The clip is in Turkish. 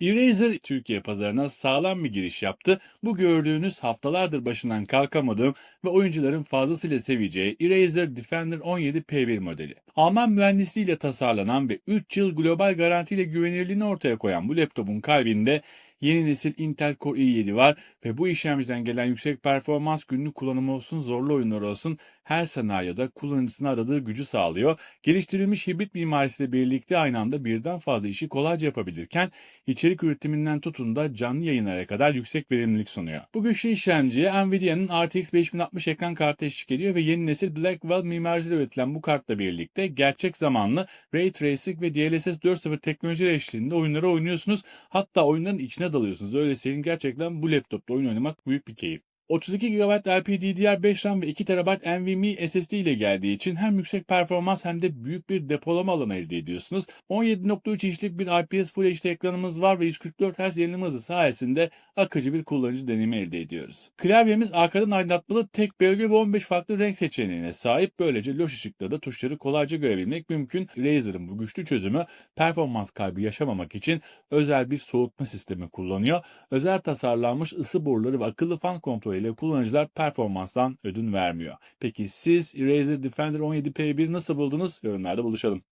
Eraser Türkiye pazarına sağlam bir giriş yaptı. Bu gördüğünüz haftalardır başından kalkamadığım ve oyuncuların fazlasıyla seveceği Eraser Defender 17 P1 modeli. Alman mühendisliğiyle tasarlanan ve 3 yıl global garantiyle güvenilirliğini ortaya koyan bu laptopun kalbinde yeni nesil Intel Core i7 var ve bu işlemciden gelen yüksek performans günlük kullanımı olsun zorlu oyunlar olsun her senaryoda kullanıcısının aradığı gücü sağlıyor. Geliştirilmiş hibrit mimarisiyle birlikte aynı anda birden fazla işi kolayca yapabilirken içerik üretiminden tutun da canlı yayınlara kadar yüksek verimlilik sunuyor. Bu güçlü işlemciye Nvidia'nın RTX 5060 ekran kartı eşlik ediyor ve yeni nesil Blackwell mimarisiyle üretilen bu kartla birlikte gerçek zamanlı Ray Tracing ve DLSS 4.0 teknolojileri eşliğinde oyunları oynuyorsunuz. Hatta oyunların içine dalıyorsunuz. Öyle senin gerçekten bu laptopla oyun oynamak büyük bir keyif. 32 GB LPDDR5 RAM ve 2 TB NVMe SSD ile geldiği için hem yüksek performans hem de büyük bir depolama alanı elde ediyorsunuz. 17.3 inçlik bir IPS Full HD ekranımız var ve 144 Hz yenileme hızı sayesinde akıcı bir kullanıcı deneyimi elde ediyoruz. Klavyemiz arkadan aydınlatmalı tek bölge ve 15 farklı renk seçeneğine sahip. Böylece loş ışıkta da tuşları kolayca görebilmek mümkün. Razer'ın bu güçlü çözümü performans kaybı yaşamamak için özel bir soğutma sistemi kullanıyor. Özel tasarlanmış ısı boruları ve akıllı fan kontrolü ile kullanıcılar performanstan ödün vermiyor. Peki siz Razer Defender 17P1 nasıl buldunuz? Yorumlarda buluşalım.